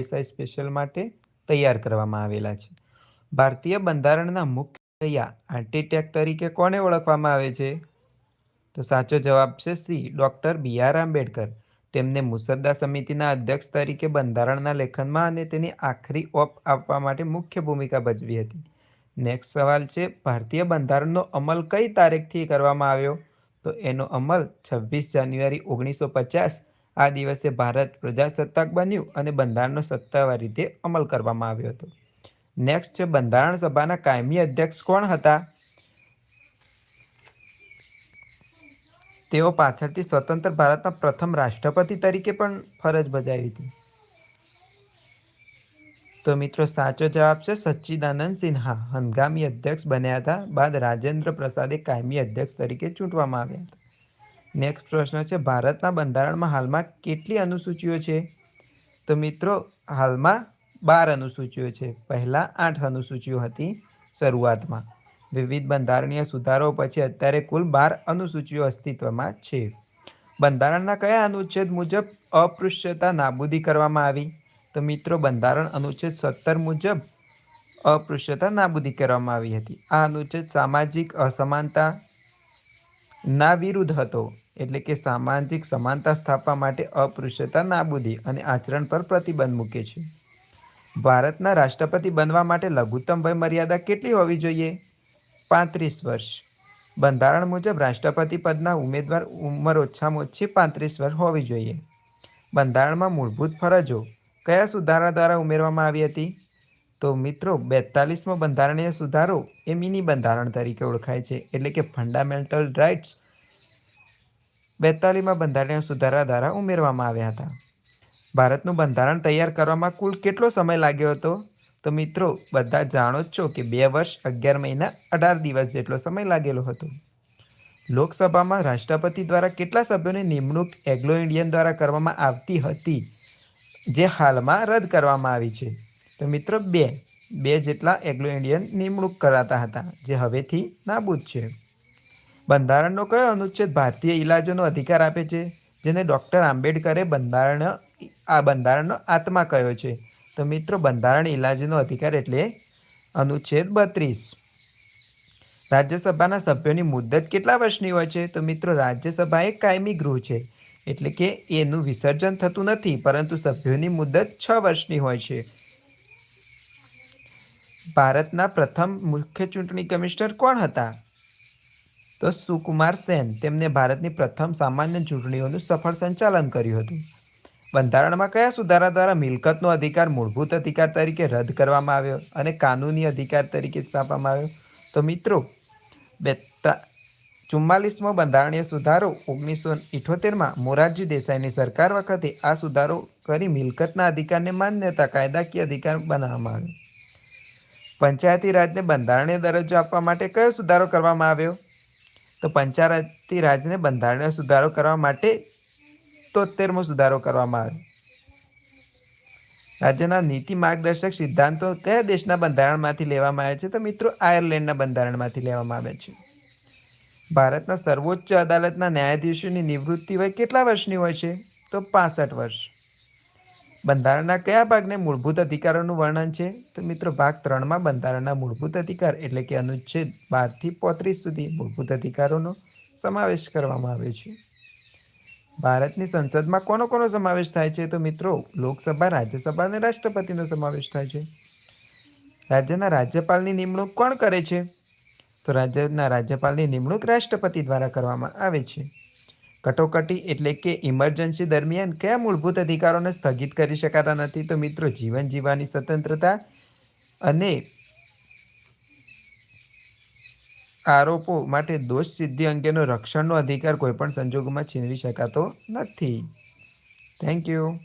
Desai special માટે તૈયાર કરવામાં આવેલા છે. ભારતીય બંધારણના મુખ્ય આર્કિટેક્ટ તરીકે કોને ઓળખવામાં આવે છે? તો સાચો જવાબ છે C doctor B R Ambedkar. તેમને મુસદ્દા સમિતિના અધ્યક્ષ તરીકે બંધારણના લેખનમાં અને તેની આખરી ઓપ આપવા માટે મુખ્ય ભૂમિકા ભજવી હતી. નેક્સ્ટ સવાલ છે, ભારતીય બંધારણનો અમલ કઈ તારીખથી કરવામાં આવ્યો? તો એનો અમલ છવ્વીસ જાન્યુઆરી ઓગણીસો પચાસ આ દિવસે ભારત પ્રજાસત્તાક બન્યું અને બંધારણનો સત્તાવાર રીતે અમલ કરવામાં આવ્યો હતો. નેક્સ્ટ છે બંધારણ સભાના કાયમી અધ્યક્ષ કોણ હતા? તેઓ પાછળથી સ્વતંત્ર ભારતના પ્રથમ રાષ્ટ્રપતિ તરીકે પણ ફરજ બજાવી હતી. તો મિત્રો, સાચો જવાબ છે સચ્ચિદાનંદ સિન્હા. હંગામી અધ્યક્ષ બન્યા હતા બાદ રાજેન્દ્ર પ્રસાદે કાયમી અધ્યક્ષ તરીકે ચૂંટવામાં આવ્યા હતા. નેક્સ્ટ પ્રશ્ન છે, ભારતના બંધારણમાં હાલમાં કેટલી અનુસૂચિઓ છે? તો મિત્રો, હાલમાં બાર અનુસૂચિઓ છે. પહેલાં આઠ અનુસૂચિઓ હતી શરૂઆતમાં. વિવિધ બંધારણીય સુધારો પછી અત્યારે કુલ બાર અનુસૂચિઓ અસ્તિત્વમાં છે. બંધારણના કયા અનુચ્છેદ મુજબ અપૃશ્યતા નાબૂદી કરવામાં આવી? તો મિત્રો, બંધારણ અનુચ્છેદ સત્તર મુજબ અપૃશ્યતા નાબૂદી કરવામાં આવી હતી. આ અનુચ્છેદ સામાજિક અસમાનતા ના વિરુદ્ધ હતો. એટલે કે સામાજિક સમાનતા સ્થાપવા માટે અપૃશ્યતા નાબૂદી અને આચરણ પર પ્રતિબંધ મૂકે છે. ભારતના રાષ્ટ્રપતિ બનવા માટે લઘુત્તમ વય મર્યાદા કેટલી હોવી જોઈએ? પાંત્રીસ વર્ષ. બંધારણ મુજબ રાષ્ટ્રપતિ પદના ઉમેદવાર ઉંમર ઓછામાં ઓછી પાંત્રીસ વર્ષ હોવી જોઈએ. બંધારણમાં મૂળભૂત ફરજો કયા સુધારા દ્વારા ઉમેરવામાં આવી હતી? તો મિત્રો, બેતાલીસમો બંધારણીય સુધારો એ મિની બંધારણ તરીકે ઓળખાય છે. એટલે કે ફંડામેન્ટલ રાઇટ્સ બેતાલીસમાં બંધારણીય સુધારા દ્વારા ઉમેરવામાં આવ્યા હતા. ભારતનું બંધારણ તૈયાર કરવામાં કુલ કેટલો સમય લાગ્યો હતો? તો મિત્રો, બધા જાણો જ છો કે બે વર્ષ, અગિયાર મહિના, અઢાર દિવસ જેટલો સમય લાગેલો હતો. લોકસભામાં રાષ્ટ્રપતિ દ્વારા કેટલા સભ્યોની નિમણૂક એગ્લો ઇન્ડિયન દ્વારા કરવામાં આવતી હતી, જે હાલમાં રદ કરવામાં આવી છે? તો મિત્રો, બે. બે જેટલા એગ્લો ઇન્ડિયન નિમણૂક કરાતા હતા, જે હવેથી નાબૂદ છે. બંધારણનો કયો અનુચ્છેદ ભારતીય ઇલાજોનો અધિકાર આપે છે? જેને ડૉક્ટર આંબેડકરે બંધારણ, આ બંધારણનો આત્મા કયો છે. તો મિત્રો, બંધારણ ઇલાજનો અધિકાર એટલે અનુચ્છેદ બત્રીસ. રાજ્યસભાના સભ્યોની મુદ્દત કેટલા વર્ષની હોય છે? તો મિત્રો, રાજ્યસભા એક કાયમી ગૃહ છે, એટલે કે એનું વિસર્જન થતું નથી, પરંતુ સભ્યોની મુદત છ વર્ષની હોય છે. ભારતના પ્રથમ મુખ્ય ચૂંટણી કમિશનર કોણ હતા? તો સુકુમાર સેન તેમને ભારતની પ્રથમ સામાન્ય ચૂંટણીઓનું સફળ સંચાલન કર્યું હતું. બંધારણમાં કયા સુધારા દ્વારા મિલકતનો અધિકાર મૂળભૂત અધિકાર તરીકે રદ કરવામાં આવ્યો અને કાનૂની અધિકાર તરીકે સ્થાપવામાં આવ્યો? તો મિત્રો બેતા ચુમ્માલીસમો બંધારણીય સુધારો ઓગણીસો ઇઠોતેરમાં મોરારજી દેસાઈની સરકાર વખતે આ સુધારો કરી મિલકતના અધિકારને માન્યતા, કાયદાકીય અધિકાર બનાવવામાં આવ્યો. પંચાયતી રાજને બંધારણીય દરજ્જો આપવા માટે કયો સુધારો કરવામાં આવ્યો? તો પંચાયતી રાજને બંધારણીય સુધારો કરવા માટે તોતેરમો સુધારો કરવામાં આવ્યો રાજ્યના નીતિ માર્ગદર્શક સિદ્ધાંતો કયા દેશના બંધારણમાંથી લેવામાં આવ્યા છે? તો મિત્રો, આયર્લેન્ડના બંધારણમાંથી લેવામાં આવ્યા છે. ભારતના સર્વોચ્ચ અદાલતના ન્યાયાધીશોની નિવૃત્તિ વય કેટલા વર્ષની હોય છે? તો પાસઠ વર્ષ. બંધારણના કયા ભાગને મૂળભૂત અધિકારોનું વર્ણન છે? તો મિત્રો, ભાગ ત્રણમાં બંધારણના મૂળભૂત અધિકાર એટલે કે અનુચ્છેદ બારથી પોત્રીસ સુધી મૂળભૂત અધિકારોનો સમાવેશ કરવામાં આવ્યો છે. ભારતની સંસદમાં કોનો કોનો સમાવેશ થાય છે? તો મિત્રો, લોકસભા, રાજ્યસભા અને રાષ્ટ્રપતિનો સમાવેશ થાય છે. રાજ્યના રાજ્યપાલની નિમણૂક કોણ કરે છે? તો રાજ્યના રાજ્યપાલની નિમણૂક રાષ્ટ્રપતિ દ્વારા કરવામાં આવે છે. કટોકટી એટલે કે ઇમરજન્સી દરમિયાન કયા મૂળભૂત અધિકારોને સ્થગિત કરી શકાતા નથી? તો મિત્રો, જીવન જીવવાની સ્વતંત્રતા અને આરોપો માટે દોષ સિદ્ધિ અંગેનો રક્ષણનો અધિકાર કોઈપણ સંજોગોમાં છીનવી શકાતો નથી. Thank you